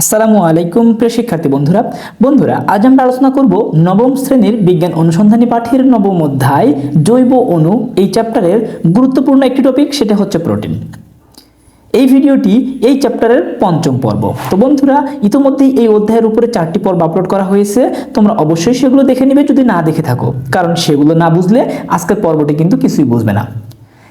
আসসালামু আলাইকুম প্রিয় শিক্ষার্থী বন্ধুরা। বন্ধুরা, আজ আমরা আলোচনা করব নবম শ্রেণির বিজ্ঞান অনুসন্ধানী পাঠের নবম অধ্যায় জৈব অণু এই চ্যাপ্টারের গুরুত্বপূর্ণ একটি টপিক সেটা হচ্ছে প্রোটিন এই ভিডিওটি এই চ্যাপ্টারের পঞ্চম পর্ব। তো বন্ধুরা, ইতিমধ্যেই এই অধ্যায়ের উপরে চারটি পর্ব আপলোড করা হয়েছে। তোমরা অবশ্যই সেগুলো দেখে নিবে, যদি না দেখে থাকো। কারণ সেগুলো না বুঝলে আজকের পর্বটি কিন্তু কিছুই বুঝবে না।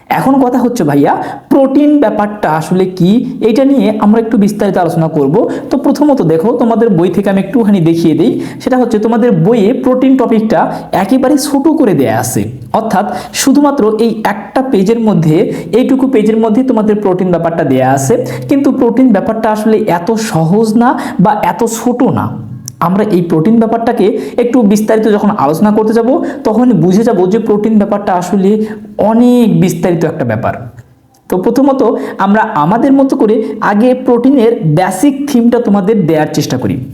এখন কথা হচ্ছে ভাইয়া প্রোটিন ব্যাপারটা আসলে কি? এটা নিয়ে আমরা একটু বিস্তারিত আলোচনা করব। তো প্রথমত দেখো, তোমাদের বই থেকে আমি একটুখানি দেখিয়ে দিই। সেটা হচ্ছে তোমাদের বইয়ে প্রোটিন টপিকটা একেবারে ছোট করে দেয়া আছে। অর্থাৎ শুধুমাত্র এই একটা পেজের মধ্যে, এইটুকু পেজের মধ্যে তোমাদের প্রোটিন ব্যাপারটা দেয়া আছে। কিন্তু প্রোটিন ব্যাপারটা আসলে এত সহজ না বা এত ছোট না। আমরা এই প্রোটিন ব্যাপারটাকে একটু বিস্তারিত যখন আলোচনা করতে যাব তখন বুঝে যাব যে প্রোটিন ব্যাপারটা আসলে অনেক বিস্তারিত একটা ব্যাপার। তো প্রথমত আমরা আমাদের মতো করে আগে প্রোটিনের বেসিক থিমটা তোমাদের দেওয়ার চেষ্টা করি।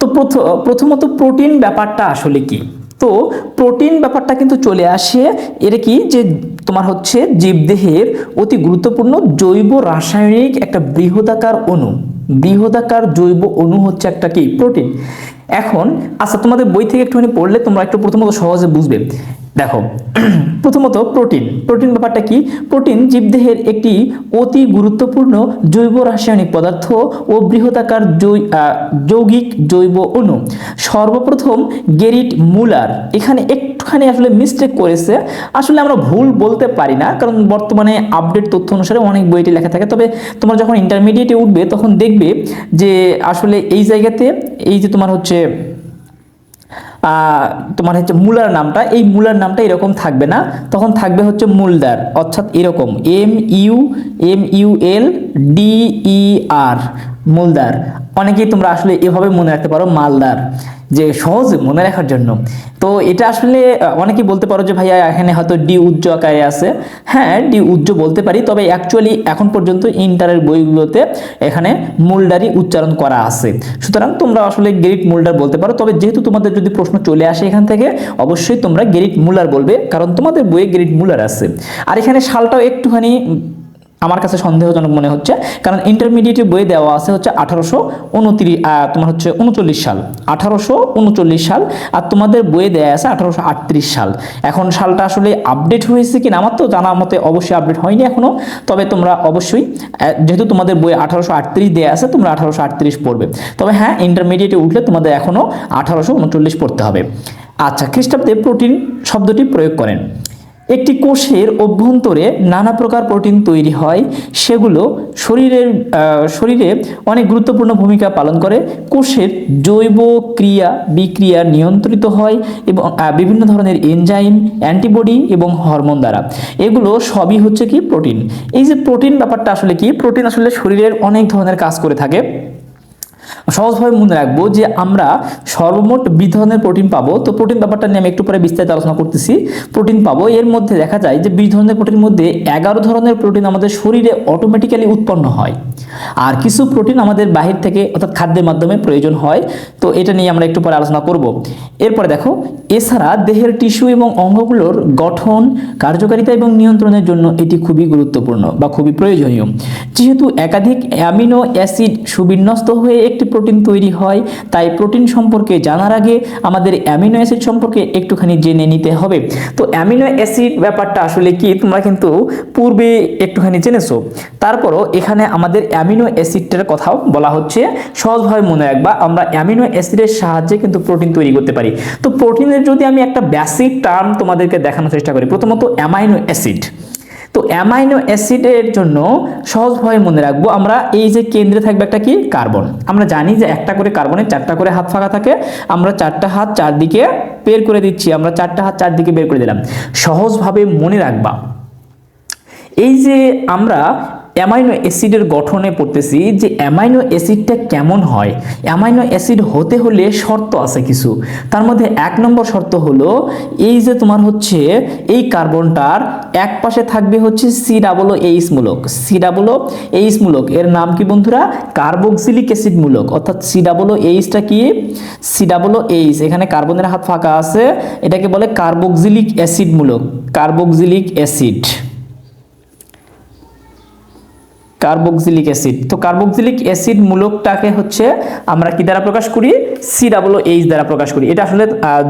তো প্রথ- প্রথমত প্রোটিন ব্যাপারটা আসলে কি? তো প্রোটিন ব্যাপারটা কিন্তু চলে আসে, এটা কি যে তোমার হচ্ছে জীবদেহের অতি গুরুত্বপূর্ণ জৈব রাসায়নিক একটা বৃহদাকার অণু। বৃহদাকার জৈব অণু হচ্ছে একটা কি? প্রোটিন। এখন আচ্ছা তোমাদের বই থেকে একটুখানি পড়লে তোমরা একটু প্রথমত সহজে বুঝবে। দেখো, প্রথমত প্রোটিন। প্রোটিন ব্যাপারটা কি? প্রোটিন জীবদেহের একটি অতি গুরুত্বপূর্ণ জৈব রাসায়নিক পদার্থ ও বৃহতাকার যৌগিক জৈব অণু। সর্বপ্রথম গেরিট মুলার। এখানে একটুখানি আসলে মিস্টেক করেছে। আসলে আমরা ভুল বলতে পারি না, কারণ বর্তমানে আপডেট তথ্য অনুসারে অনেক বইটি লেখা থাকে। তবে তোমরা যখন ইন্টারমিডিয়েটে উঠবে, তখন দেখবে যে আসলে এই জায়গাতে এই যে তোমার হচ্ছে আহ, তোমার হচ্ছে মূলার নামটা এই মূলার নামটা এরকম থাকবে না। তখন থাকবে হচ্ছে মূলদার অর্থাৎ এরকম M U M U L D E R মুলদার। অনেকেই তোমরা আসলে এভাবে মনে রাখতে পারো মালদার যে সহজ মনে রাখার জন্য। তো এটা আসলে অনেকেই বলতে পারো যে ভাইয়া এখানে হয়তো ডি উজ্জ আকারে আছে। হ্যাঁ ডি উজ্জ বলতে পারি, তবে অ্যাকচুয়ালি এখন পর্যন্ত ইন্টারের বইগুলোতে এখানে মুলডারই উচ্চারণ করা আছে। সুতরাং তোমরা আসলে গেরিট মুলডার বলতে পারো, তবে যেহেতু তোমাদের যদি প্রশ্ন চলে আসে এখান থেকে, অবশ্যই তোমরা গেরিট মুলার বলবে, কারণ তোমাদের বইয়ে গেরিট মুলার আছে। আর এখানে সালটাও একটুখানি আমার কাছে সন্দেহজনক মনে হচ্ছে। কারণ ইন্টারমিডিয়েট বই দেওয়া আছে হচ্ছে আঠারোশো উনত্রিশ তোমার হচ্ছে উনচল্লিশ সাল। আঠারোশো উনচল্লিশ সাল আর তোমাদের বইয়ে দেওয়া আছে আঠারোশো আটত্রিশ সাল। এখন সালটা আসলে আপডেট হয়েছে কিনা আমার তো জানা মতে অবশ্যই আপডেট হয়নি এখনও তবে তোমরা অবশ্যই যেহেতু তোমাদের বই আঠারোশো আটত্রিশ দেওয়া আছে, তোমরা আঠারোশো আটত্রিশ পড়বে। তবে হ্যাঁ ইন্টারমিডিয়েটে উঠলে তোমাদের এখনও আঠারোশো উনচল্লিশ পড়তে হবে। আচ্ছা খ্রিস্টাব্দে প্রোটিন শব্দটি প্রয়োগ করেন। একটি কোষের অভ্যন্তরে নানা প্রকার প্রোটিন তৈরি হয়। সেগুলো শরীরের শরীরে অনেক গুরুত্বপূর্ণ ভূমিকা পালন করে। কোষের জৈব ক্রিয়া বিক্রিয়া নিয়ন্ত্রিত হয় এবং বিভিন্ন ধরনের এনজাইম, অ্যান্টিবডি এবং হরমোন দ্বারা। এগুলো সবই হচ্ছে কি প্রোটিন। এই যে প্রোটিন ব্যাপারটা আসলে কি? প্রোটিন আসলে শরীরের অনেক ধরনের কাজ করে থাকে। সহজভাবে মনে রাখব যে আমরা সর্বমোট বিধ ধরনের প্রোটিন পাবো। তো প্রোটিন ব্যাপারটা নিয়ে আমি একটু পরে বিস্তারিত আলোচনা করতেছি। প্রোটিন পাবো। এর মধ্যে দেখা যায় যে বিশ ধরনের প্রোটিনের মধ্যে এগারো ধরনের প্রোটিন আমাদের শরীরে অটোমেটিক্যালি উৎপন্ন হয়। আর কিছু প্রোটিন আমাদের বাহির থেকে অর্থাৎ খাদ্যের মাধ্যমে প্রয়োজন হয়, তো এটা নিয়ে আমরা একটু পরে আলোচনা করব। এরপরে দেখো, এছাড়া দেহের টিস্যু এবং অঙ্গগুলোর গঠন, কার্যকারিতা এবং নিয়ন্ত্রণের জন্য এটি খুবই গুরুত্বপূর্ণ বা খুবই প্রয়োজনীয়। যেহেতু একাধিক অ্যামিনো অ্যাসিড সুবিন্যস্ত হয়ে একটি প্রোটিন তৈরি হয়, তাই প্রোটিন সম্পর্কে জানার আগে আমাদের অ্যামিনো অ্যাসিড সম্পর্কে একটুখানি জেনে নিতে হবে। তো অ্যামিনো অ্যাসিড ব্যাপারটা আসলে কি, তোমরা কিন্তু পূর্বে একটুখানি জেনেছো। তারপরও এখানে আমাদের অ্যামিনো অ্যাসিডটার কথাও বলা হচ্ছে। সহজভাবে মনে রাখবা, আমরা অ্যামিনো অ্যাসিডের সাহায্যে কিন্তু প্রোটিন তৈরি করতে পারি। তো প্রোটিনের যদি আমি একটা বেসিক টার্ম তোমাদেরকে দেখানোর চেষ্টা করি, প্রথমত অ্যামাইনো অ্যাসিড। তো অ্যামাইনো অ্যাসিডের জন্য সহজভাবে মনে রাখব, আমরা এই যে কেন্দ্রে থাকবে একটা কি? কার্বন। আমরা জানি যে একটা করে কার্বনের চারটা করে হাত ফাঁকা থাকে, আমরা চারটা হাত চারদিকে বের করে দিচ্ছি, আমরা চারটা হাত চারদিকে বের করে দিলাম। সহজভাবে মনে রাখবা। এই যে আমরা অ্যামাইনো অ্যাসিডের গঠনে পড়তেছি যে অ্যামাইনো অ্যাসিডটা কেমন হয়? অ্যামাইনো অ্যাসিড হতে হলে শর্ত আছে কিছু। তার মধ্যে এক নম্বর শর্ত হলো এই যে তোমার হচ্ছে এই কার্বনটার এক পাশে থাকবে হচ্ছে সি ডাবল এইচ মূলক। সি ডাবল এইচ মূলক। এর নাম কি বন্ধুরা? কার্বক্সিলিক অ্যাসিড মূলক। অর্থাৎ সি ডাবল এইচটা কি? সি ডাবল এইচ এখানে কার্বনের হাত ফাঁকা আছে। এটাকে বলে কার্বক্সিলিক অ্যাসিড মূলক। কার্বক্সিলিক অ্যাসিড কার্বক্সিলিক অ্যাসিড তো কার্বক্সিলিক অ্যাসিড মূলকটাকে হচ্ছে আমরা কি দ্বারা প্রকাশ করি? সি ডাবল এইচ দ্বারা প্রকাশ করি। এটা আসলে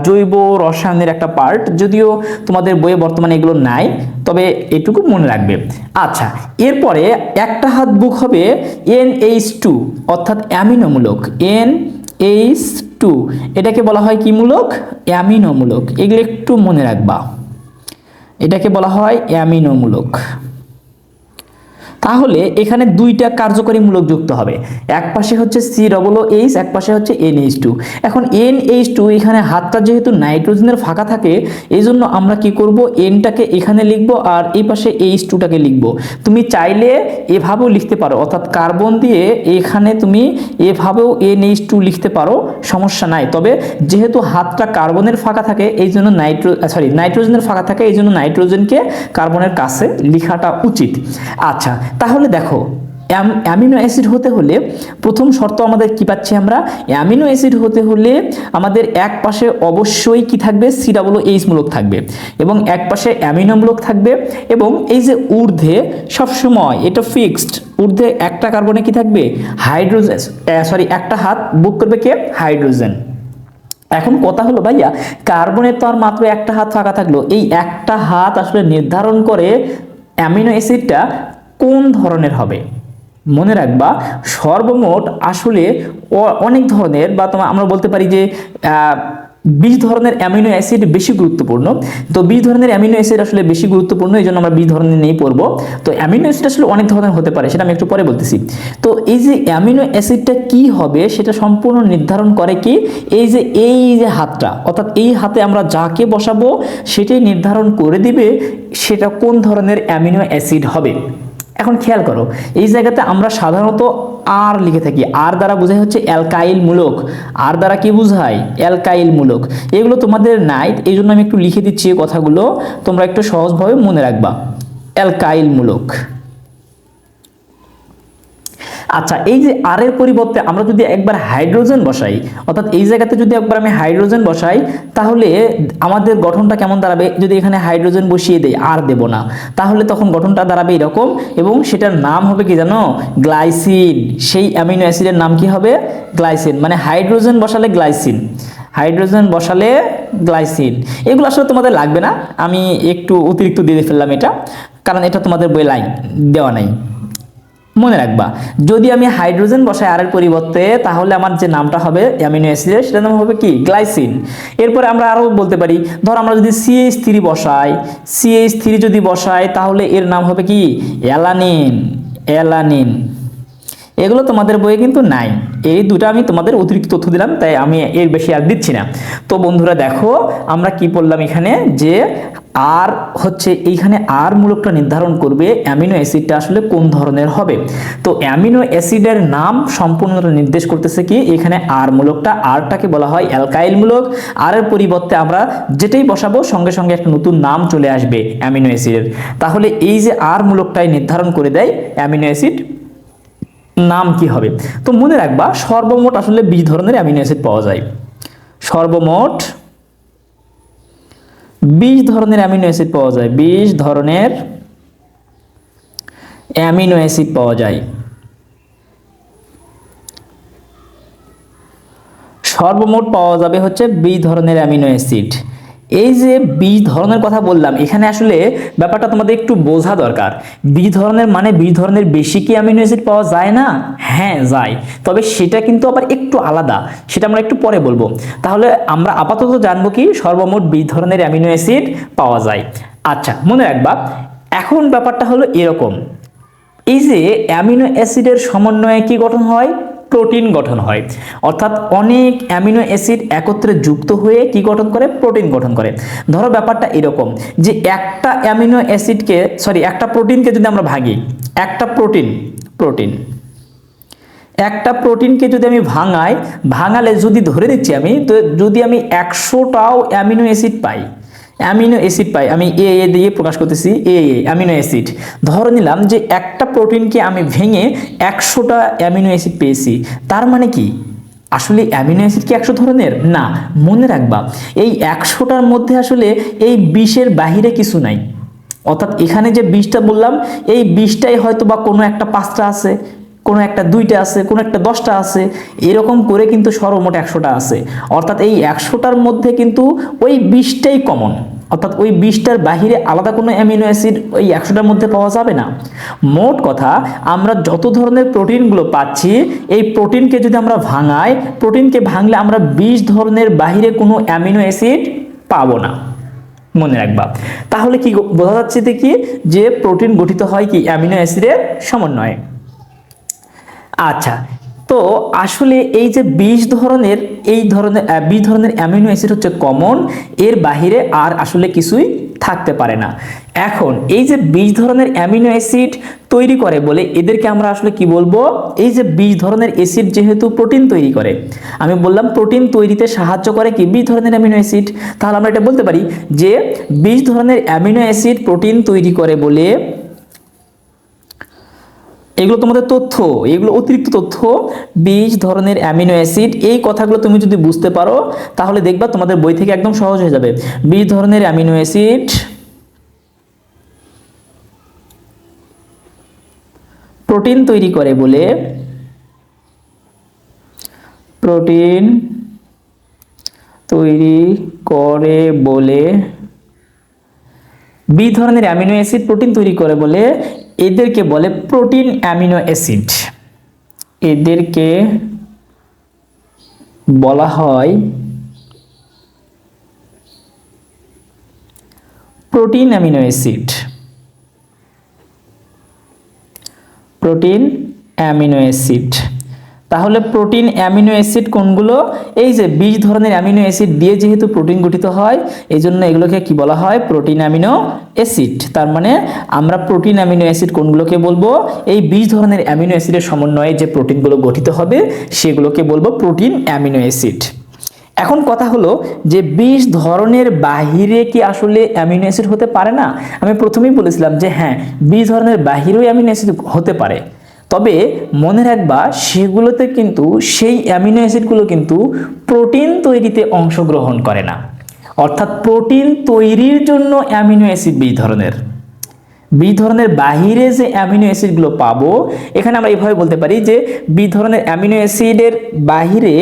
জৈব রসায়নের একটা পার্ট যদিও তোমাদের বইয়ে বর্তমানে এগুলো নাই, তবে এটুকু মনে রাখবে। আচ্ছা এরপরে একটা হাত বুক হবে এন এইচ টু অর্থাৎ অ্যামিনোমূলক এন এইচ টু এটাকে বলা হয় কি মূলক? অ্যামিনোমূলক এগুলো একটু মনে রাখবা। এটাকে বলা হয় অ্যামিনোমূলক তাহলে এখানে দুইটা কার্যকরী মূলক যুক্ত হবে। এক পাশে হচ্ছে সি ডবল ও এইচ এক পাশে হচ্ছে এন এইচ টু এখন এন এইচ টু এখানে হাতটা যেহেতু নাইট্রোজেনের ফাঁকা থাকে এই জন্য আমরা কি করব? এনটাকে এখানে লিখব আর এই পাশে এইচ টুটাকে লিখব। তুমি চাইলে এভাবেও লিখতে পারো, অর্থাৎ কার্বন দিয়ে এখানে তুমি এভাবেও এন এইচ টু লিখতে পারো, সমস্যা নাই। তবে যেহেতু হাতটা কার্বনের ফাঁকা থাকে এই জন্য নাইট্রো সরি নাইট্রোজেনের ফাঁকা থাকে এই জন্য নাইট্রোজেনকে কার্বনের কাছে লেখাটা উচিত। আচ্ছা তাহলে দেখো, অ্যাম- অ্যামিনো অ্যাসিড হতে হলে প্রথম শর্ত আমাদের কি পাচ্ছি আমরা? অ্যামিনো অ্যাসিড হতে হলে আমাদের এক পাশে অবশ্যই কি থাকবে? সি ডাবল এইচ মূলক থাকবে। এবং এক পাশে অ্যামিনো মূলক থাকবে। এবং এই যে ঊর্ধ্বে সবসময় এটা ফিক্সড ঊর্ধ্বে একটা কার্বনে কি থাকবে? হাইড্রোজেন সরি একটা হাত বুক করবে কে? হাইড্রোজেন এখন কথা হলো, ভাইয়া কার্বনের তো আর মাত্র একটা হাত ফাঁকা থাকল। এই একটা হাত আসলে নির্ধারণ করে অ্যামিনো অ্যাসিডটা কোন ধরনের হবে? মনে রাখবা, সর্বমোট আসলে অনেক ধরনের বা তোমার আমরা বলতে পারি যে বিশ ধরনের অ্যামিনো অ্যাসিড বেশি গুরুত্বপূর্ণ। তো বিশ ধরনের অ্যামিনো অ্যাসিড আসলে বেশি গুরুত্বপূর্ণ, এই জন্য আমরা বিশ ধরনের নিয়েই পড়ব। তো অ্যামিনো অ্যাসিড আসলে অনেক ধরনের হতে পারে, সেটা আমি একটু পরে বলতেছি। তো এই যে অ্যামিনো অ্যাসিডটা কি হবে, সেটা সম্পূর্ণ নির্ধারণ করে কি? এই যে এই যে হাতটা, অর্থাৎ এই হাতে আমরা যাকে বসাবো, সেটাই নির্ধারণ করে দিবে, সেটা কোন ধরনের অ্যামিনো অ্যাসিড হবে? এখন খেয়াল করো, এই জায়গাতে আমরা সাধারণত আর লিখে থাকি। আর দ্বারা বোঝাই হচ্ছে অ্যালকাইল মূলক। আর দ্বারা কি বোঝায়? অ্যালকাইল মূলক। এগুলো তোমাদের নাই, এই জন্য আমি একটু লিখে দিচ্ছি এই কথাগুলো। তোমরা একটু সহজভাবে মনে রাখবা। অ্যালকাইল মূলক। আচ্ছা এই যে আর এর পরিবর্তে আমরা যদি একবার হাইড্রোজেন বসাই, অর্থাৎ এই জায়গাতে যদি একবার আমি হাইড্রোজেন বসাই, তাহলে আমাদের গঠনটা কেমন দাঁড়াবে? যদি এখানে হাইড্রোজেন বসিয়ে দেই আর দেব না। তাহলে তখন গঠনটা দাঁড়াবে এরকম, এবং সেটার নাম হবে কি জানো? গ্লাইসিন। সেই অ্যামিনো অ্যাসিডের নাম কি হবে? গ্লাইসিন। মানে হাইড্রোজেন বসালে গ্লাইসিন। হাইড্রোজেন বসালে গ্লাইসিন। এগুলো আসলে তোমাদের লাগবে না। আমি একটু অতিরিক্ত দিয়ে ফেললাম এটা, কারণ এটা তোমাদের বই লাইন দেওয়া নাই। মনে রাখবা। যদি আমি হাইড্রোজেন বসাই আর এর পরিবর্তে, তাহলে আমার যে নামটা হবে অ্যামিনো অ্যাসিডের, সেটার নাম হবে কি? গ্লাইসিন। এরপরে আমরা আরও বলতে পারি, ধর আমরা যদি সিএইচ থ্রি বসাই সিএইচ থ্রি যদি বসাই, তাহলে এর নাম হবে কি? অ্যালানিন। অ্যালানিন। এগুলো তোমাদের বইয়ে কিন্তু নাই। এই দুটো আমি তোমাদের অতিরিক্ত তথ্য দিলাম, তাই আমি এর বেশি আর দিচ্ছি না। তো বন্ধুরা দেখো, আমরা কি বললাম এখানে যে আর হচ্ছে এইখানে আর মূলকটা নির্ধারণ করবে, অ্যামিনো অ্যাসিডটা আসলে কোন ধরনের হবে? তো অ্যামিনো অ্যাসিডের নাম সম্পূর্ণটা নির্দেশ করতেছে কি, এখানে আর মূলকটা, আরটাকে বলা হয় অ্যালকাইল মূলক। আর এর পরিবর্তে আমরা যেটাই বসাবো, সঙ্গে সঙ্গে একটা নতুন নাম চলে আসবে অ্যামিনো অ্যাসিডের। তাহলে এই যে আর মূলকটাই নির্ধারণ করে দেয় অ্যামিনো অ্যাসিড নাম কি হবে? তো মনে রাখবা, সর্বমোট আসলে বিশ ধরনের অ্যামিনো অ্যাসিড পাওয়া যায়। সর্বমোট বিশ ধরনের অ্যামিনো অ্যাসিড পাওয়া যায়। বিশ ধরনের অ্যামিনো অ্যাসিড পাওয়া যায়। সর্বমোট পাওয়া যাবে হচ্ছে বিশ ধরনের অ্যামিনো অ্যাসিড এই যে বীজ ধরনের কথা বললাম, এখানে আসলে ব্যাপারটা তোমাদের একটু বোঝা দরকার। বীজ ধরনের মানে বীজ ধরনের বেশি কি অ্যামিনো অ্যাসিড পাওয়া যায় না? হ্যাঁ যায়। তবে সেটা কিন্তু আবার একটু আলাদা, সেটা আমরা একটু পরে বলব। তাহলে আমরা আপাতত জানব কি সর্বমোট বীজ ধরনের অ্যামিনো অ্যাসিড পাওয়া যায়। আচ্ছা মনে রাখবা, এখন ব্যাপারটা হলো এরকম। এই যে অ্যামিনো অ্যাসিডের সমন্বয়ে কি গঠন হয়? প্রোটিন গঠন হয়। অর্থাৎ অনেক অ্যামিনো অ্যাসিড একত্রে যুক্ত হয়ে কি গঠন করে? প্রোটিন গঠন করে। ধরো ব্যাপারটা এরকম যে একটা অ্যামিনো অ্যাসিডকে, সরি, একটা প্রোটিনকে যদি আমরা ভাঙি একটা প্রোটিন প্রোটিন, একটা প্রোটিনকে যদি আমি ভাঙাই, ভাঙালে যদি ধরে নিচ্ছি আমি, তো যদি আমি একশোটাও অ্যামিনো অ্যাসিড পাই অ্যামিনো অ্যাসিড পাই, আমি এ এ দিয়ে প্রকাশ করতেছি এ এ অ্যামিনো অ্যাসিড। ধরে নিলাম যে একটা প্রোটিনকে আমি ভেঙে একশোটা অ্যামিনো অ্যাসিড পেয়েছি, তার মানে কি? আসলে অ্যামিনো অ্যাসিড কি একশো ধরনের? না, মনে রাখবা, এই একশোটার মধ্যে আসলে এই বিষের বাহিরে কিছু নাই। অর্থাৎ এখানে যে বিষটা বললাম, এই বিশটাই হয়তো বা কোনো একটা পাঁচটা আছে। কোনো একটা দুইটা আছে, কোনো একটা দশটা আছে, এরকম করে কিন্তু সর্বমোট একশোটা আছে। অর্থাৎ এই একশোটার মধ্যে কিন্তু ওই বিশটাই কমন অর্থাৎ ওই বিশটার বাহিরে আলাদা কোনো অ্যামিনো অ্যাসিড ওই একশোটার মধ্যে পাওয়া যাবে না। মোট কথা, আমরা যত ধরনের প্রোটিনগুলো পাচ্ছি, এই প্রোটিনকে যদি আমরা ভাঙাই, প্রোটিনকে ভাঙলে আমরা বিশ ধরনের বাহিরে কোনো অ্যামিনো অ্যাসিড পাবো না। মনে রাখবা। তাহলে কি বোঝা যাচ্ছে দেখি যে প্রোটিন গঠিত হয় কি অ্যামিনো অ্যাসিডের সমন্বয়ে। আচ্ছা তো আসলে এই যে বিশ ধরনের, এই ধরনের বিশ ধরনের অ্যামিনো অ্যাসিড হচ্ছে কমন, এর বাহিরে আর আসলে কিছুই থাকতে পারে না। এখন, এই যে বিশ ধরনের অ্যামিনো অ্যাসিড তৈরি করে বলে, এদেরকে আমরা আসলে কি বলব? এই যে বিশ ধরনের অ্যাসিড যেহেতু প্রোটিন তৈরি করে, আমি বললাম প্রোটিন তৈরিতে সাহায্য করে কি বিশ ধরনের অ্যামিনো অ্যাসিড? তাহলে আমরা এটা বলতে পারি যে বিশ ধরনের অ্যামিনো অ্যাসিড প্রোটিন তৈরি করে বলে এগুলো তোমাদের তথ্য, এগুলো অতিরিক্ত তথ্য বিশ ধরনের অ্যামিনো অ্যাসিড, এই কথাগুলো তুমি যদি বুঝতে পারো, তাহলে দেখবা তোমাদের বই থেকে একদম সহজ হয়ে যাবে। বিশ ধরনের অ্যামিনো অ্যাসিড, প্রোটিন তৈরি করে বলে, প্রোটিন তৈরি করে বলে বি ধরনের অ্যামিনো অ্যাসিড প্রোটিন তৈরি করে বলে এদেরকে বলে প্রোটিন অ্যামিনো অ্যাসিড। এদেরকে বলা হয় protein amino acid. Protein amino acid. তাহলে প্রোটিন অ্যামিনো অ্যাসিড কোনগুলো? এই যে বিশ ধরনের অ্যামিনো অ্যাসিড দিয়ে যেহেতু প্রোটিন গঠিত হয় এই জন্য এগুলোকে কি বলা হয়? Protein amino acid. তার মানে আমরা প্রোটিন অ্যামিনো অ্যাসিড কোনগুলোকে বলব? এই বিশ ধরনের অ্যামিনো অ্যাসিডের সমন্বয়ে যে প্রোটিনগুলো গঠিত হবে, সেগুলোকে বলব প্রোটিন অ্যামিনো অ্যাসিড। এখন কথা হলো যে বিশ ধরনের বাহিরে কি আসলে অ্যামিনো অ্যাসিড হতে পারে না? আমি প্রথমেই বলেছিলাম যে হ্যাঁ বিশ ধরনের বাহিরেও অ্যামিনো অ্যাসিড হতে পারে। তবে মনে রাখবা, সেগুলোতে কিন্তু সেই অ্যামিনো অ্যাসিডগুলো কিন্তু প্রোটিন তৈরিতে অংশগ্রহণ করে না। অর্থাৎ প্রোটিন তৈরির জন্য অ্যামিনো অ্যাসিড বিশ ধরনের। বি ধরনের বাহিরে যে অ্যামিনো অ্যাসিডগুলো পাবো, এখানে আমরা এইভাবে বলতে পারি যে বি ধরনের অ্যামিনো অ্যাসিডের বাহিরে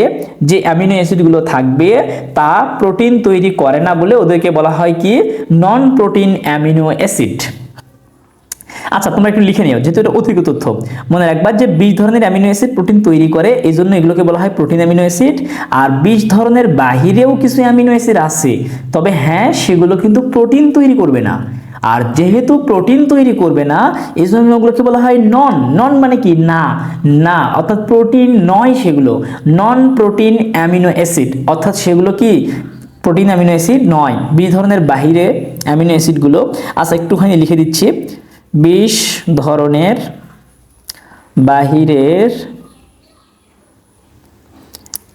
যে অ্যামিনো অ্যাসিডগুলো থাকবে, তা প্রোটিন তৈরি করে না বলে ওদেরকে বলা হয় কি? Non protein amino acid. আচ্ছা তোমরা একটু লিখে নিও, যেহেতু এটা অতিরিক্ত তথ্য। মনে রাখবা যে বিশ ধরনের অ্যামিনো অ্যাসিড প্রোটিন তৈরি করে এই জন্য এগুলোকে বলা হয় প্রোটিন অ্যামিনো অ্যাসিড। আর বিশ ধরনের বাহিরেও কিছু অ্যামিনো অ্যাসিড আছে, তবে হ্যাঁ সেগুলো কিন্তু প্রোটিন তৈরি করবে না। আর যেহেতু প্রোটিন তৈরি করবে না এই জন্য ওগুলোকে বলা হয় নন। নন মানে কি? না না, অর্থাৎ প্রোটিন নয় সেগুলো। নন প্রোটিন অ্যামিনো অ্যাসিড, অর্থাৎ সেগুলো কি? প্রোটিন অ্যামিনো অ্যাসিড নয়। বি ধরনের বাহিরে অ্যামিনো অ্যাসিডগুলো। আচ্ছা একটুখানি লিখে দিচ্ছি। বিশ ধরনের বাহিরের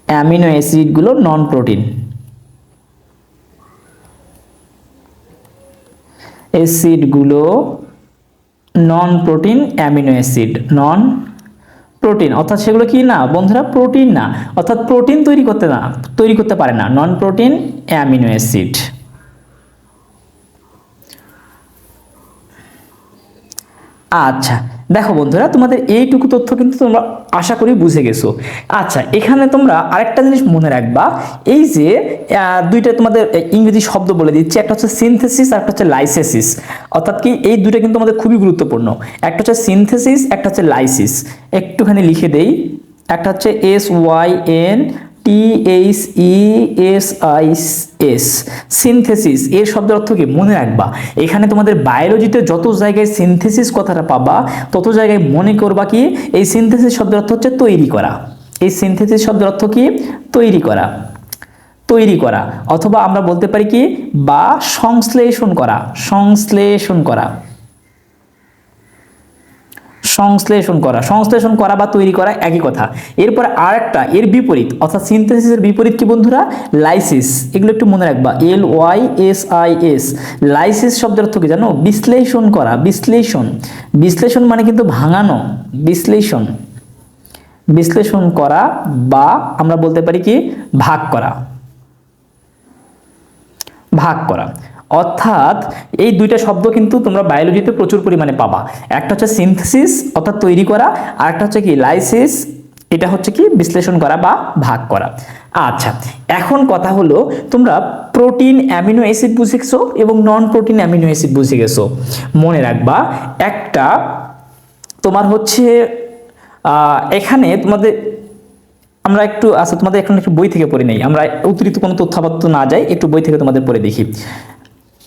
অ্যামিনো অ্যাসিডগুলো non protein অ্যাসিডগুলো non protein amino acid non protein অর্থাৎ সেগুলো কি না? বন্ধুরা প্রোটিন না। অর্থাৎ প্রোটিন তৈরি করতে না, তৈরি করতে পারে না। Non protein amino acid. আচ্ছা দেখো বন্ধুরা, তোমাদের এইটুকু তথ্য কিন্তু তোমরা আশা করি বুঝে গেছো। আচ্ছা এখানে তোমরা আরেকটা জিনিস মনে রাখবা, এই যে দুইটা তোমাদের ইংরেজি শব্দ বলে দিচ্ছি, একটা হচ্ছে সিনথেসিস আর একটা হচ্ছে লাইসেসিস অর্থাৎ কি এই দুটো কিন্তু আমাদের খুবই গুরুত্বপূর্ণ। একটা হচ্ছে সিনথেসিস একটা হচ্ছে লাইসিস একটুখানি লিখে দেই, একটা হচ্ছে S Y N T H E S S synthesis এর শব্দের অর্থ কি? মনে রাখবা। এখানে তোমাদের বায়োলজিতে যত জায়গায় সিনথেসিস কথাটা পাবা, তত জায়গায় মনে করবা কি? এই সিনথেসিস শব্দের অর্থ হচ্ছে তৈরি করা। এই সিনথেসিস শব্দের অর্থ কি? তৈরি করা। তৈরি করা। অথবা আমরা বলতে পারি কি? বা সংশ্লেষণ করা। সংশ্লেষণ করা। সংশ্লেষণ করা। সংশ্লেষণ করা বা তৈরি করা একই কথা। এরপরে আরেকটা, এর বিপরীত, অর্থাৎ সিনথেসিসের বিপরীত কি বন্ধুরা? লাইসিস এগুলো একটু মনে রাখবা। L Y S I S lysis শব্দের অর্থ কি জানো? বিশ্লেষণ করা, বিশ্লেষণ। বিশ্লেষণ মানে কিন্তু ভাঙানো, বিশ্লেষণ। বিশ্লেষণ করা বা আমরা বলতে পারি কি? ভাগ করা। ভাগ করা। অর্থাৎ এই দুইটা শব্দ কিন্তু তোমরা বায়োলজিতে প্রচুর পরিমাণে পাবা। একটা হচ্ছে সিনথেসিস অর্থাৎ তৈরি করা, আর একটা হচ্ছে কি লাইসিস এটা হচ্ছে কি বিশ্লেষণ করা বা ভাগ করা। আচ্ছা এখন কথা হলো, তোমরা প্রোটিন অ্যামিনো অ্যাসিড বুঝে গেছো এবং নন প্রোটিন অ্যামিনো অ্যাসিড বুঝে গেছো। মনে রাখবা, একটা তোমার হচ্ছে এখানে তোমাদের, আমরা একটু আচ্ছা তোমাদের এখন একটু বই থেকে পড়ে নেই। আমরা অতিরিক্ত কোনো তথ্যাপত্য না যাই, একটু বই থেকে তোমাদের পড়ে দেখি।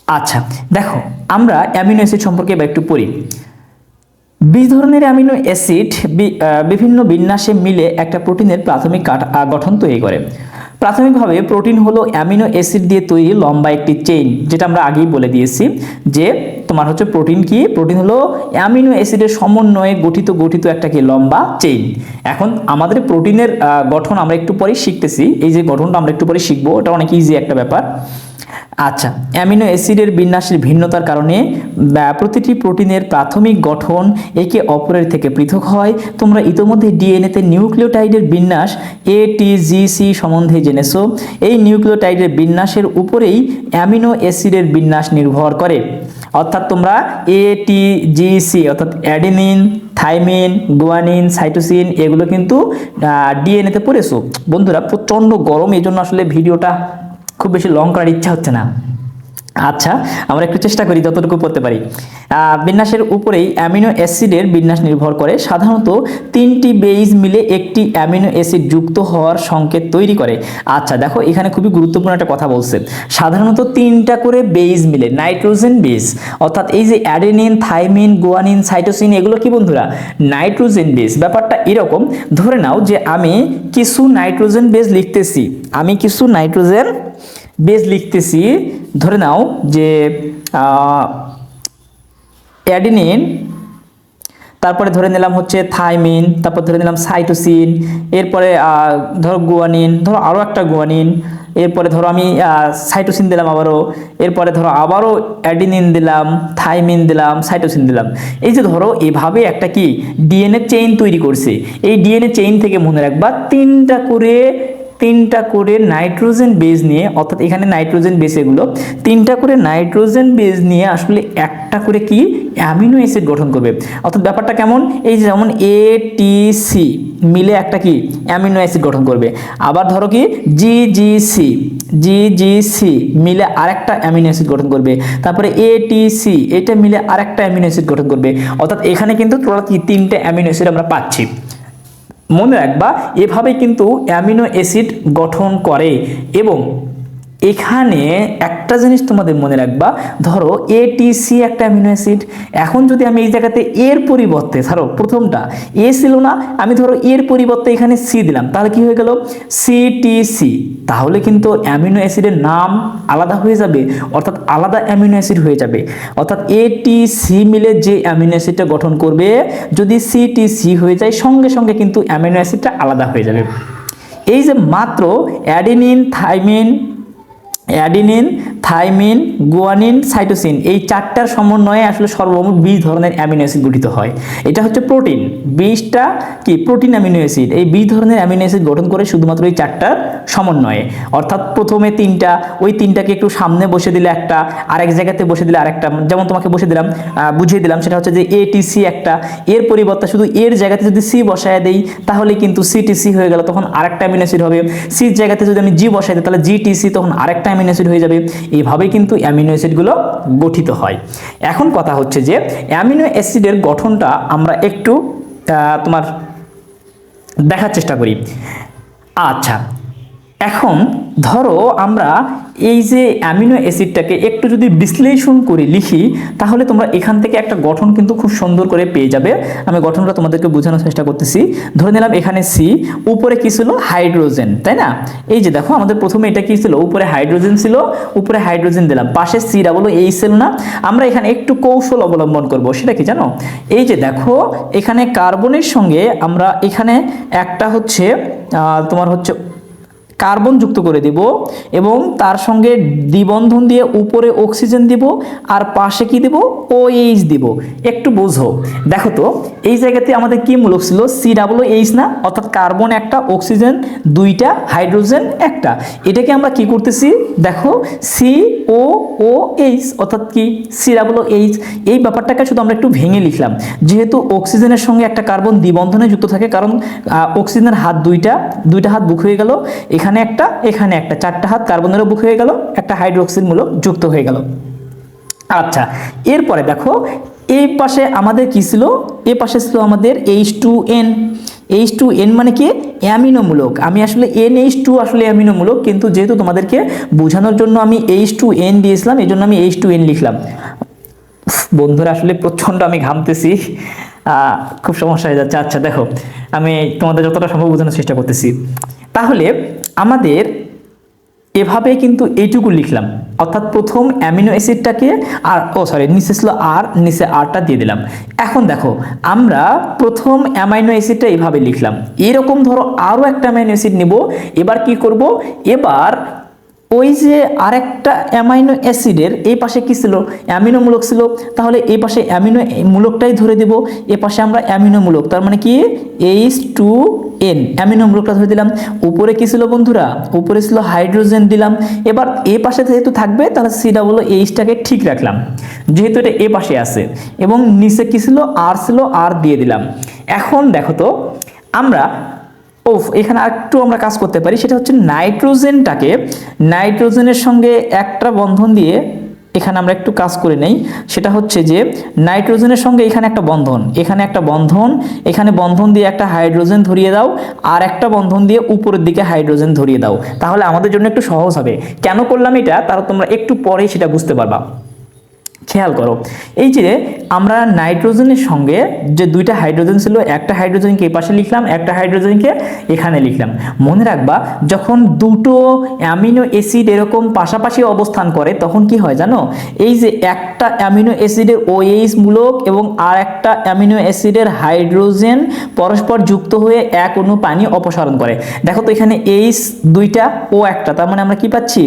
আচ্ছা দেখো, আমরা অ্যামিনো অ্যাসিড সম্পর্কে একটু পড়ি। বিশ ধরনের অ্যামিনো অ্যাসিড বিভিন্ন বিন্যাসে মিলে একটা প্রোটিনের প্রাথমিক গঠন তৈরি করে। প্রাথমিকভাবে প্রোটিন হলো অ্যামিনো অ্যাসিড দিয়ে তৈরি লম্বা একটি চেইন, যেটা আমরা আগেই বলে দিয়েছি যে তোমার হচ্ছে প্রোটিন কি? প্রোটিন হলো অ্যামিনো অ্যাসিডের সমন্বয়ে গঠিত গঠিত একটা কি? লম্বা চেইন। এখন আমাদের প্রোটিনের গঠন আমরা একটু পরে শিখতেছি। এই যে গঠনটা আমরা একটু পরে শিখব, এটা অনেক ইজি একটা ব্যাপার। আচ্ছা অ্যামিনো অ্যাসিডের বিন্যাসের ভিন্নতার কারণে প্রতিটি প্রোটিনের প্রাথমিক গঠন একে অপরের থেকে পৃথক হয়। তোমরা ইতোমধ্যে ডিএনএতে নিউক্লিওটাইডের বিন্যাস, এ, টি, জি, সি সম্বন্ধে জেনেছো। এই নিউক্লিওটাইডের বিন্যাসের উপরেই অ্যামিনো অ্যাসিডের বিন্যাস নির্ভর করে। অর্থাৎ তোমরা এ, টি, জি, সি, অর্থাৎ অ্যাডেনিন, থাইমিন, গুয়ানিন, সাইটোসিন এগুলো কিন্তু ডিএনএতে পড়েছো। বন্ধুরা, প্রচণ্ড গরম এই জন্য আসলে ভিডিওটা খুব বেশি লং করার ইচ্ছা হচ্ছে না। আচ্ছা আমরা একটু চেষ্টা করি যতটুকু পড়তে পারি। বিন্যাসের উপরেই অ্যামিনো অ্যাসিডের বিন্যাস নির্ভর করে। সাধারণত তিনটি বেইজ মিলে একটি অ্যামিনো অ্যাসিড যুক্ত হওয়ার সংকেত তৈরি করে। আচ্ছা দেখো, এখানে খুবই গুরুত্বপূর্ণ একটা কথা বলছে। সাধারণত তিনটা করে বেইজ মিলে, নাইট্রোজেন বেস অর্থাৎ এই যে অ্যাডেনিন, থাইমিন, গোয়ানিন, সাইটোসিন, এগুলো কি বন্ধুরা? নাইট্রোজেন বেস ব্যাপারটা এরকম, ধরে নাও যে আমি কিছু নাইট্রোজেন বেস লিখতেছি। আমি কিছু নাইট্রোজেন বেস লিখতেছি। ধরে নাও যে অ্যাডিনিন তারপরে ধরে নিলাম হচ্ছে থাইমিন তারপর ধরে নিলাম সাইটোসিন এরপরে ধরো গুয়ানিন ধরো আরও একটা গুয়ানিন এরপরে ধরো আমি সাইটোসিন দিলাম আবারও, এরপরে ধরো আবারও অ্যাডিনিন দিলাম থাইমিন দিলাম সাইটোসিন দিলাম। এই যে ধরো এভাবে একটা কি ডিএনএ চেইন তৈরি করছে। এই ডিএনএ চেইন থেকে মনে রাখবা তিনটা করে তিনটা করে নাইট্রোজেন বেজ নিয়ে, অর্থাৎ এখানে নাইট্রোজেন বেস এগুলো, তিনটা করে নাইট্রোজেন বেজ নিয়ে আসলে একটা করে কি? অ্যামিনো অ্যাসিড গঠন করবে। অর্থাৎ ব্যাপারটা কেমন? এই যেমন এ টি সি মিলে একটা কি? অ্যামিনো অ্যাসিড গঠন করবে। আবার ধরো কি জি জি সি জি জি সি মিলে আরেকটা অ্যামিনো অ্যাসিড গঠন করবে। তারপরে এ টি সি এটা মিলে আরেকটা অ্যামিনো অ্যাসিড গঠন করবে। অর্থাৎ এখানে কিন্তু কি? তিনটে অ্যামিনো অ্যাসিড আমরা পাচ্ছি। মনে রাখবা এভাবে কিন্তু অ্যামিনো অ্যাসিড গঠন করে এবং এখানে একটা জিনিস তোমাদের মনে রাখবা, ধরো এটিসি একটা অ্যামিনো অ্যাসিড এখন যদি আমি এই জায়গাতে এর পরিবর্তে, ধরো প্রথমটা এ ছিল না, আমি ধরো এর পরিবর্তে এখানে সি দিলাম, তাহলে কি হয়ে গেল? সিটিসি তাহলে কিন্তু অ্যামিনো অ্যাসিডের নাম আলাদা হয়ে যাবে, অর্থাৎ আলাদা অ্যামিনো অ্যাসিড হয়ে যাবে। অর্থাৎ এটিসি মিলে যে অ্যামিনো অ্যাসিডটা গঠন করবে, যদি সিটিসি হয়ে যায়, সঙ্গে সঙ্গে কিন্তু অ্যামিনো অ্যাসিডটা আলাদা হয়ে যাবে। এই যে মাত্র adenine thymine adenine, thymine, guanine, cytosine এই চারটার সমন্বয়ে আসলে সর্বমোট বিশ ধরনের অ্যামিনো অ্যাসিড গঠিত হয়। এটা হচ্ছে প্রোটিন। বিশটা কি? Protein amino acid. এই বিশ ধরনের অ্যামিনো অ্যাসিড গঠন করে শুধুমাত্র এই চারটার সমন্বয়ে। অর্থাৎ প্রথমে তিনটা, ওই তিনটাকে একটু সামনে বসে দিলে একটা, আরেক জায়গাতে বসে দিলে আরেকটা। যেমন তোমাকে বসে দিলাম বুঝিয়ে দিলাম, সেটা হচ্ছে যে এটিসি একটা। এর পরিবর্তে শুধু এর জায়গাতে যদি সি বসায় দেই, তাহলে কিন্তু সিটিসি হয়ে গেল, তখন আরেকটা অ্যামিনো অ্যাসিড হবে। সির জায়গাতে যদি আমি জি বসাই দিই, তাহলে জি জিটিসি তখন আরেকটা অ্যামিনো অ্যাসিড হয়ে যাবে। এইভাবে কিন্তু অ্যামিনো অ্যাসিডগুলো গঠিত হয়। এখন কথা হচ্ছে যে, অ্যামিনো অ্যাসিডের গঠনটা আমরা একটু তোমার দেখার চেষ্টা করি। আচ্ছা এখন ধরো আমরা এই যে অ্যামিনো অ্যাসিডটাকে একটু যদি বিশ্লেষণ করে লিখি, তাহলে তোমরা এখান থেকে একটা গঠন কিন্তু খুব সুন্দর করে পেয়ে যাবে। আমি গঠনটা তোমাদেরকে বোঝানোর চেষ্টা করতেছি। ধরে নিলাম এখানে সি উপরে কি ছিল? হাইড্রোজেন, তাই না? এই যে দেখো, আমাদের প্রথমে এটা কি ছিল? উপরে হাইড্রোজেন ছিল, উপরে হাইড্রোজেন দিলাম। পাশে সি ডাবল এই ছিল না? আমরা এখানে একটু কৌশল অবলম্বন করব, সেটা কি জানো? এই যে দেখো, এখানে কার্বনের সঙ্গে আমরা এখানে একটা হচ্ছে তোমার হচ্ছে কার্বন যুক্ত করে দিব এবং তার সঙ্গে দ্বিবন্ধন দিয়ে উপরে অক্সিজেন দিব আর পাশে কি দেব? ওএইচ দিব। একটু বোঝো। দেখো তো, এই জায়গাতে আমাদের কি মূলক ছিল? সি ডাবল এইচ না? অর্থাৎ কার্বন একটা, অক্সিজেন দুইটা, হাইড্রোজেন একটা। এটাকে আমরা কি করতেছি? দেখো সি ও ও এইচ অর্থাৎ কি? সি ডাবল এইচ এই ব্যাপারটাকে শুধু আমরা একটু ভেঙে লিখলাম। যেহেতু অক্সিজেনের সঙ্গে একটা কার্বন দ্বিবন্ধনে যুক্ত থাকে, কারণ অক্সিজেনের হাত দুইটা দুইটা হাত বুক হয়ে গেল। এখানে একটা, এখানে একটা। চারটা হাত কার্বনেরও বুক হয়ে গেল, একটা হাইড্রোক্সিল মূলক যুক্ত হয়ে গেল। আচ্ছা এরপরে দেখো এই পাশে আমাদের কি ছিল? এ পাশে ছিল আমাদের H two N H two N মানে কি? অ্যামিনোমূলক। আমি আসলে এন এইচ টু আসলে অ্যামিনোমূলক, কিন্তু যেহেতু তোমাদেরকে বোঝানোর জন্য আমি এইচ টু এন দিয়েছিলাম এই জন্য আমি এইচ টু এন লিখলাম। বন্ধুরা, আসলে প্রচণ্ড আমি ঘামতেছি। খুব সমস্যা হয়ে যাচ্ছে। আচ্ছা দেখো, আমি তোমাদের যতটা সম্ভব বোঝানোর চেষ্টা করতেছি। তাহলে আমাদের এভাবে কিন্তু এইটুকু লিখলাম। অর্থাৎ প্রথম অ্যামিনো অ্যাসিডটাকে আর, ও সরি নিচে ছিল আর, নিচে আরটা দিয়ে দিলাম। এখন দেখো, আমরা প্রথম অ্যামাইনো অ্যাসিডটা এভাবে লিখলাম। এরকম ধরো আরও একটা অ্যামাইনো অ্যাসিড নেব। এবার কি করব? এবার ওই যে আরেকটা অ্যামাইনো অ্যাসিডের এই পাশে কি ছিল? অ্যামিনো মূলক ছিল। তাহলে এই পাশে অ্যামিনো মূলকটাই ধরে দেব। এ পাশে আমরা অ্যামিনো মূলক তার মানে কি? এইচ টু এন অ্যামিনো মূলকটা ধরে দিলাম। উপরে কি ছিল বন্ধুরা? উপরে ছিল হাইড্রোজেন দিলাম। এবার এ পাশে যেহেতু থাকবে, তাহলে সি ডাবল এইচটাকে ঠিক রাখলাম। যেহেতু এটা এ পাশে আছে। এবং নিচে কি ছিল? আর ছিল আর দিয়ে দিলাম। এখন দেখো তো, আমরা ও এখানে আরেকটু আমরা কাজ করতে পারি, সেটা হচ্ছে নাইট্রোজেনটাকে, নাইট্রোজেনের সঙ্গে একটা বন্ধন দিয়ে এখানে আমরা একটু কাজ করে নেই, সেটা হচ্ছে যে নাইট্রোজেনের সঙ্গে এখানে একটা বন্ধন, এখানে একটা বন্ধন, এখানে বন্ধন দিয়ে একটা হাইড্রোজেন ধরিয়ে দাও, আর একটা বন্ধন দিয়ে উপরের দিকে হাইড্রোজেন ধরিয়ে দাও, তাহলে আমাদের জন্য একটু সহজ হবে। কেন করলাম এটা? তারা তোমরা একটু পরেই সেটা বুঝতে পারবা। খেয়াল করো, এই যে আমরা নাইট্রোজেনের সঙ্গে যে দুইটা হাইড্রোজেন ছিল, একটা হাইড্রোজেনকে এই পাশে লিখলাম, একটা হাইড্রোজেনকে এখানে লিখলাম। মনে রাখবা, যখন দুটো অ্যামিনো অ্যাসিড এরকম পাশাপাশি অবস্থান করে, তখন কি হয় জানো? এই যে একটা অ্যামিনো অ্যাসিডের ওএইচ মূলক এবং আর একটা অ্যামিনো অ্যাসিডের হাইড্রোজেন পরস্পর যুক্ত হয়ে এক অণু পানি অপসারণ করে। দেখো তো এখানে এইচ দুইটা ও একটা, তার মানে আমরা কি পাচ্ছি?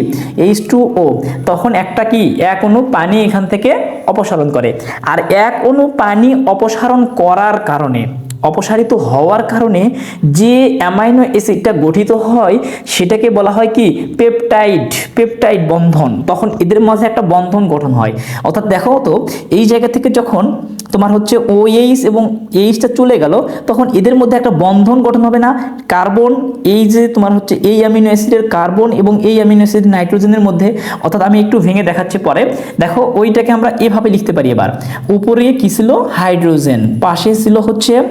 এইচ টু ও তখন একটা কি? এক অণু পানি এখান থেকে অপসারণ করে। আর এক অণু পানি অপসারণ করার কারণে অপসারিত হওয়ার কারণে যে অ্যামাইনো অ্যাসিডটা গঠিত হয়, সেটাকে বলা হয় কি? পেপটাইড পেপটাইড বন্ধন। তখন এদের মাঝে একটা বন্ধন গঠন হয়। অর্থাৎ দেখো তো, এই জায়গা থেকে যখন তোমার হচ্ছে ওএইচ এবং এইচটা চলে গেল, তখন এদের মধ্যে একটা বন্ধন গঠন হবে না। কার্বন, এই যে তোমার হচ্ছে এই অ্যামিনো অ্যাসিডের কার্বন এবং এই অ্যামিনো অ্যাসিড নাইট্রোজেনের মধ্যে, অর্থাৎ আমি একটু ভেঙে দেখাচ্ছি পরে। দেখো, ওইটাকে আমরা এভাবে লিখতে পারি এবার। উপরে কি ছিল? হাইড্রোজেন। পাশে ছিল হচ্ছে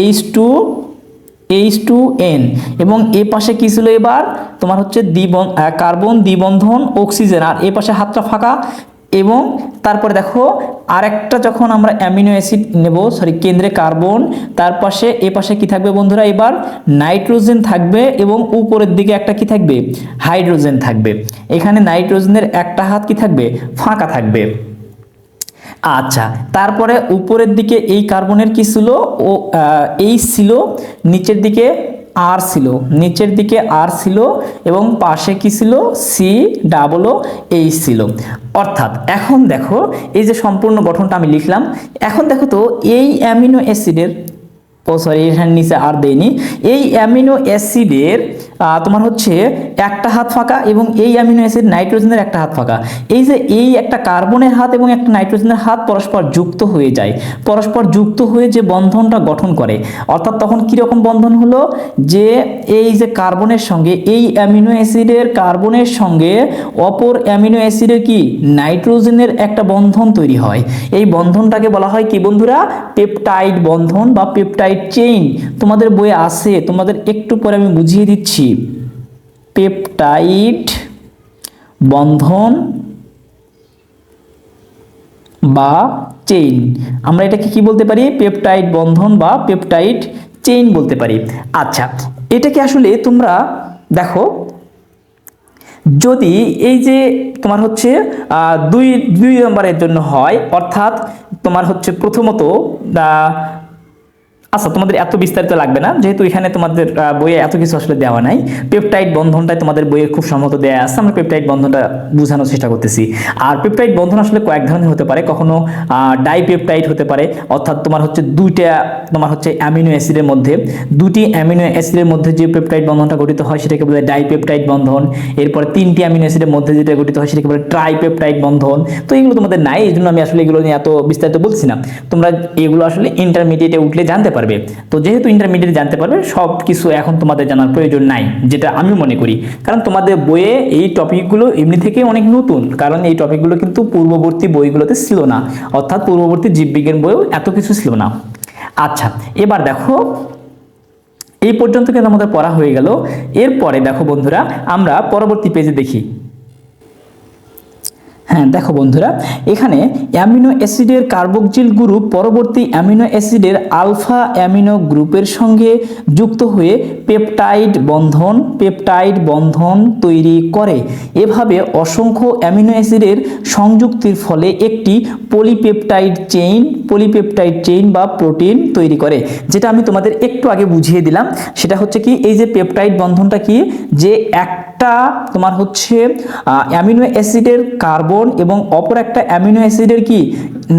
H two H two N এবং এ পাশে কি ছিল এবার? তোমার হচ্ছে দ্বিবন কার্বন, দ্বিবন্ধন, অক্সিজেন আর এ পাশে হাতটা ফাঁকা এবং তারপরে দেখো আরেকটা যখন আমরা অ্যামিনো অ্যাসিড নেব সরি কেন্দ্রে কার্বন, তার পাশে, এ পাশে কি থাকবে বন্ধুরা এবার? নাইট্রোজেন থাকবে এবং উপরের দিকে একটা কি থাকবে? হাইড্রোজেন থাকবে। এখানে নাইট্রোজেনের একটা হাত কি থাকবে? ফাঁকা থাকবে। আচ্ছা তারপরে উপরের দিকে এই কার্বনের কি ছিল? ও এই ছিল, নিচের দিকে আর ছিল, নিচের দিকে আর ছিল, এবং পাশে কি ছিল? সি ডাবলও এইচ ছিল। অর্থাৎ এখন দেখো, এই যে সম্পূর্ণ গঠনটা আমি লিখলাম, এখন দেখো তো এই অ্যামিনো অ্যাসিডের ও সরি এখানে নিচে আর দেয়নি এই অ্যামিনো অ্যাসিডের তোমার হচ্ছে একটা হাত ফাঁকা এবং এই অ্যামিনো অ্যাসিড নাইট্রোজেনের একটা হাত ফাঁকা। এই যে এই একটা কার্বনের হাত এবং একটা নাইট্রোজেনের হাত পরস্পর যুক্ত হয়ে যায়, পরস্পর যুক্ত হয়ে যে বন্ধনটা গঠন করে, অর্থাৎ তখন কীরকম বন্ধন হলো? যে এই যে কার্বনের সঙ্গে, এই অ্যামিনো অ্যাসিডের কার্বনের সঙ্গে অপর অ্যামিনো অ্যাসিডের কি? নাইট্রোজেনের একটা বন্ধন তৈরি হয়। এই বন্ধনটাকে বলা হয় কি বন্ধুরা? পেপটাইড বন্ধন বা পেপটাইড চেইন তোমাদের বইয়ে আছে, তোমাদের একটু পরে আমি বুঝিয়ে দিচ্ছি। পেপটাইড বন্ধন বা চেইন। আমরা এটাকে কি বলতে পারি? পেপটাইড বন্ধন বা পেপটাইড চেইন বলতে পারি। আচ্ছা এটাকে আসলে তোমরা দেখো, যদি এই যে তোমার হচ্ছে দুই দুই নম্বরের জন্য হয়, অর্থাৎ তোমার হচ্ছে প্রথমত আচ্ছা তোমাদের এত বিস্তারিত লাগবে না, যেহেতু এখানে তোমাদের বইয়ে এত কিছু আসলে দেওয়া নাই। পেপটাইড বন্ধনটাই তোমাদের বইয়ে খুব সম্মত দেওয়া আছে, আমরা পেপটাইড বন্ধনটা বোঝানোর চেষ্টা করতেছি। আর পেপটাইড বন্ধন আসলে কয়েক ধরনের হতে পারে, কখনো ডাইপেপটাইড হতে পারে, অর্থাৎ তোমার হচ্ছে দুইটা, তোমার হচ্ছে অ্যামিনো অ্যাসিডের মধ্যে, দুটি অ্যামিনো অ্যাসিডের মধ্যে যে পেপটাইড বন্ধনটা গঠিত হয়, সেটাকে বলে ডাইপেপটাইড বন্ধন, এরপরে তিনটি অ্যামিনো অ্যাসিডের মধ্যে যেটা গঠিত হয়, সেটাকে বলে ট্রাইপেপটাইড বন্ধন। তো এগুলো তোমাদের নাই, এই জন্য আমি আসলে এগুলো নিয়ে এত বিস্তারিত বলছি না। তোমরা এগুলো আসলে ইন্টারমিডিয়েটে উঠলে জানতে পারবে। তো যেহেতু ইন্টারমিডিয়েট জানতে পারবে সব কিছু এখন তোমাদের জানার প্রয়োজন নাই, যেটা আমি মনে করি। কারণ তোমাদের বইয়ে এই টপিকগুলো এমনি থেকে অনেক নতুন, কারণ এই টপিকগুলো কিন্তু পূর্ববর্তী বইগুলোতে ছিল না। অর্থাৎ পূর্ববর্তী জীববিজ্ঞান বইও এত কিছু ছিল না। আচ্ছা এবার দেখো, এই পর্যন্ত কিন্তু আমাদের পড়া হয়ে গেল। এরপরে দেখো বন্ধুরা, আমরা পরবর্তী পেজে দেখি। হ্যাঁ দেখো বন্ধুরা, এখানে অ্যামিনো অ্যাসিডের কার্বক্সিল গ্রুপ পরবর্তী অ্যামিনো অ্যাসিডের আলফা অ্যামিনো গ্রুপের সঙ্গে যুক্ত হয়ে পেপটাইড বন্ধন পেপটাইড বন্ধন তৈরি করে। এভাবে অসংখ্য অ্যামিনো অ্যাসিডের সংযুক্তির ফলে একটি পলিপেপটাইড চেইন পলিপেপটাইড চেইন বা প্রোটিন তৈরি করে। যেটা আমি তোমাদের একটু আগে বুঝিয়ে দিলাম, সেটা হচ্ছে কি, এই যে পেপটাইড বন্ধনটা কি, যে একটা তোমার হচ্ছে অ্যামিনো অ্যাসিডের কার্বন এবং অপর একটা অ্যামিনো অ্যাসিডের কি?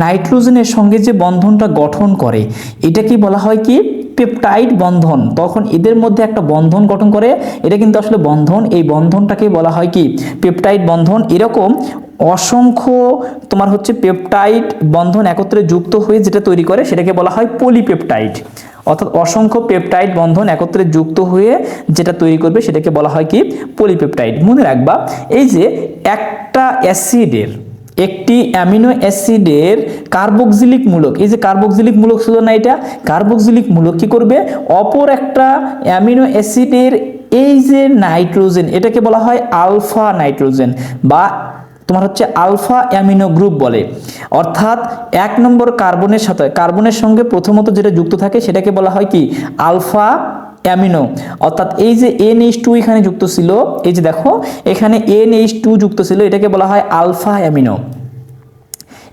নাইট্রোজেনের সঙ্গে যে বন্ধনটা গঠন করে এটাকে বলা হয় কি? পেপটাইড বন্ধন। তখন এদের মধ্যে একটা বন্ধন গঠন করে, এটা কিন্তু আসলে বন্ধন। এই বন্ধনটাকে বলা হয় কি? পেপটাইড বন্ধন। এরকম অসংখ্য তোমার হচ্ছে পেপটাইড বন্ধন একত্রে যুক্ত হয়ে যেটা তৈরি করে সেটাকে বলা হয় পলিপেপটাইড অর্থাৎ অসংখ্য পেপটাইড বন্ধন একত্রে যুক্ত হয়ে যেটা তৈরি করবে সেটাকে বলা হয় কি? পলিপেপটাইড মনে রাখবা, এই যে একটা অ্যাসিডের, একটি অ্যামিনো অ্যাসিডের কার্বক্সিলিক মূলক, এই যে কার্বক্সিলিক মূলক ছিল না এটা? কার্বক্সিলিক মূলক কি করবে? অপর একটা অ্যামিনো অ্যাসিডের এই যে নাইট্রোজেন, এটাকে বলা হয় আলফা নাইট্রোজেন বা তোমার হচ্ছে আলফা অ্যামিনো গ্রুপ বলে। অর্থাৎ এক নম্বর কার্বনের সাথে, কার্বনের সঙ্গে প্রথমত যেটা যুক্ত থাকে সেটাকে বলা হয় কি? Alpha amino. অর্থাৎ এই যে এন এইচ টু এখানে যুক্ত ছিল, এই যে দেখো, এখানে এন এইচ টু যুক্ত ছিল, এটাকে বলা হয় আলফা অ্যামিনো।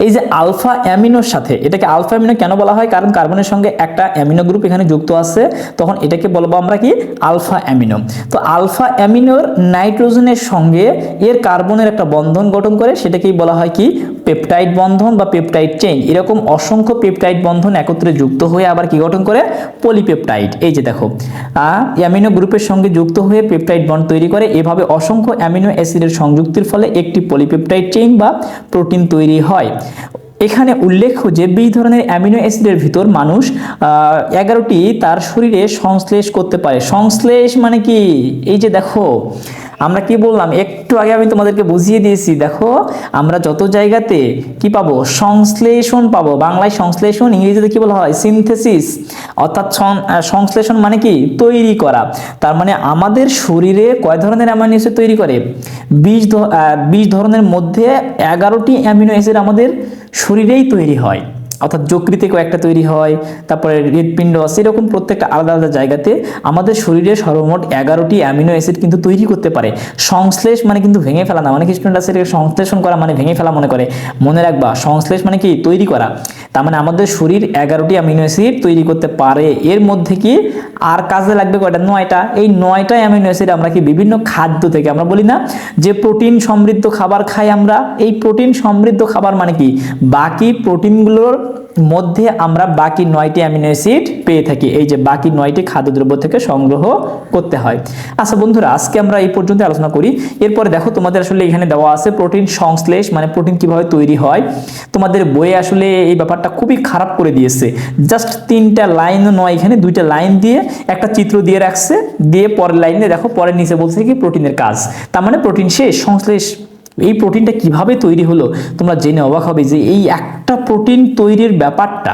এই যে আলফা অ্যামিনোর সাথে, এটাকে আলফা অ্যামিনো কেন বলা হয়? কারণ কার্বনের সঙ্গে একটা অ্যামিনো গ্রুপ এখানে যুক্ত আছে, তখন এটাকে বলব আমরা কি? Alpha amino. তো আলফা অ্যামিনোর নাইট্রোজেনের সঙ্গে এর কার্বনের একটা বন্ধন গঠন করে, সেটাকেই বলা হয় কি? পেপটাইড বন্ধন বা পেপটাইড চেইন এরকম অসংখ্য পেপটাইড বন্ধন একত্রে যুক্ত হয়ে আবার কি গঠন করে? পলিপেপটাইড এই যে দেখো অ্যামিনো গ্রুপের সঙ্গে যুক্ত হয়ে পেপটাইড বন্ড তৈরি করে, এভাবে অসংখ্য অ্যামিনো অ্যাসিডের সংযুক্তির ফলে একটি পলিপেপটাইড চেইন বা প্রোটিন তৈরি হয়। এখানে উল্লেখ্য যে এই ধরনের অ্যামিনো অ্যাসিডের ভিতর মানুষ এগারোটি তার শরীরে সংশ্লেষ করতে পারে। সংশ্লেষ মানে কি? এই যে দেখো আমরা কি বললাম? একটু আগে আমি তোমাদেরকে বুঝিয়ে দিয়েছি, দেখো, আমরা যত জায়গাতে কি পাবো? সংশ্লেষণ পাবো। বাংলায় সংশ্লেষণ, ইংরেজিতে কি বলা হয়? সিনথেসিস অর্থাৎ সংশ্লেষণ মানে কি? তৈরি করা। তার মানে আমাদের শরীরে কয় ধরনের অ্যামিনো অ্যাসিড তৈরি করে? বিশ বিশ ধরনের মধ্যে এগারোটি অ্যামিনো অ্যাসিড আমাদের শরীরেই তৈরি হয়। অর্থাৎ যকৃতে কয়েকটা তৈরি হয়, তারপরে হৃদপিণ্ড সেরকম প্রত্যেকটা আলাদা আলাদা জায়গাতে আমাদের শরীরে সর্বমোট এগারোটি অ্যামিনো অ্যাসিড কিন্তু তৈরি করতে পারে। সংশ্লেষ মানে কিন্তু ভেঙে ফেলা না অনেক স্টুডেন্ট আছে সংশ্লেষণ করা মানে ভেঙে ফেলা মনে করে। মনে রাখবা, সংশ্লেষ মানে কি? তৈরি করা। তার মানে আমাদের শরীর এগারোটি অ্যামিনো অ্যাসিড তৈরি করতে পারে। এর মধ্যে কি? আর কাজে লাগবে কয়টা? নয়টা। এই নয়টা অ্যামিনো অ্যাসিড আমরা কি বিভিন্ন খাদ্য থেকে, আমরা বলি না, যে প্রোটিন সমৃদ্ধ খাবার খাই আমরা। এই প্রোটিন সমৃদ্ধ খাবার মানে কি? বাকি প্রোটিনগুলোর মধ্যে আমরা বাকি নয়টি অ্যামিনো অ্যাসিড পেয়ে থাকি, এই যে বাকি নয়টি খাদ্যদ্রব্য থেকে সংগ্রহ করতে হয়। আচ্ছা বন্ধুরা, আজকে আমরা এই পর্যন্ত আলোচনা করি। এরপরে দেখো তোমাদের আসলে এখানে দেওয়া আছে প্রোটিন সংশ্লেষ মানে প্রোটিন কীভাবে তৈরি হয়। তোমাদের বইয়ে আসলে এই ব্যাপারটা খুবই খারাপ করে দিয়েছে। জাস্ট তিনটা লাইনও নয়, এখানে দুইটা লাইন দিয়ে একটা চিত্র দিয়ে রাখছে, দিয়ে পরের লাইনে দেখো, পরের নিচে বলছে কি প্রোটিনের কাজ। তার মানে প্রোটিন শেষ, সংশ্লেষ এই প্রোটিনটা কীভাবে তৈরি হলো? তোমরা জেনে অবাক হবে যে এই একটা প্রোটিন তৈরির ব্যাপারটা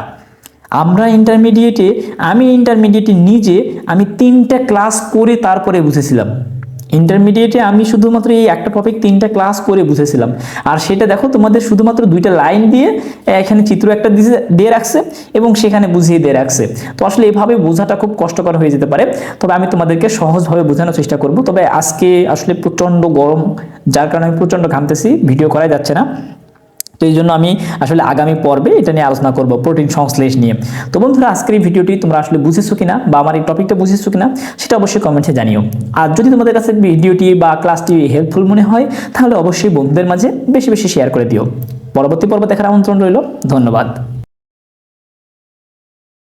আমরা ইন্টারমিডিয়েটে আমি ইন্টারমিডিয়েটে নিজে আমি তিনটা ক্লাস করে তারপরে বুঝেছিলাম। ইন্টারমিডিয়েটে আমি শুধুমাত্র এই একটা টপিক তিনটা ক্লাস করে বুঝেছিলাম। আর সেটা দেখো, তোমাদের শুধুমাত্র দুইটা লাইন দিয়ে এখানে চিত্র একটা দিয়ে- রাখছে এবং সেখানে বুঝিয়ে দিয়ে রাখছে। তো আসলে এভাবে বোঝাটা খুব কষ্টকর হয়ে যেতে পারে। তবে আমি তোমাদেরকে সহজভাবে বোঝানোর চেষ্টা করব। তবে আজকে আসলে প্রচণ্ড গরম, যার কারণে আমি প্রচণ্ড ঘামতেছি ভিডিও করাই যাচ্ছে না। তো এই জন্য আমি আসলে আগামী পর্বে এটা নিয়ে আলোচনা করব প্রোটিন সংশ্লেষ নিয়ে। তো বন্ধুরা, আজকের এই ভিডিওটি তোমরা আসলে বুঝেছ কিনা বা আমার এই টপিকটা বুঝেছ কিনা সেটা অবশ্যই কমেন্টে জানিও। আর যদি তোমাদের কাছে ভিডিওটি বা ক্লাসটি হেল্পফুল মনে হয়, তাহলে অবশ্যই বন্ধুদের মাঝে বেশি বেশি শেয়ার করে দিও। পরবর্তী পর্ব দেখার আমন্ত্রণ রইল। ধন্যবাদ।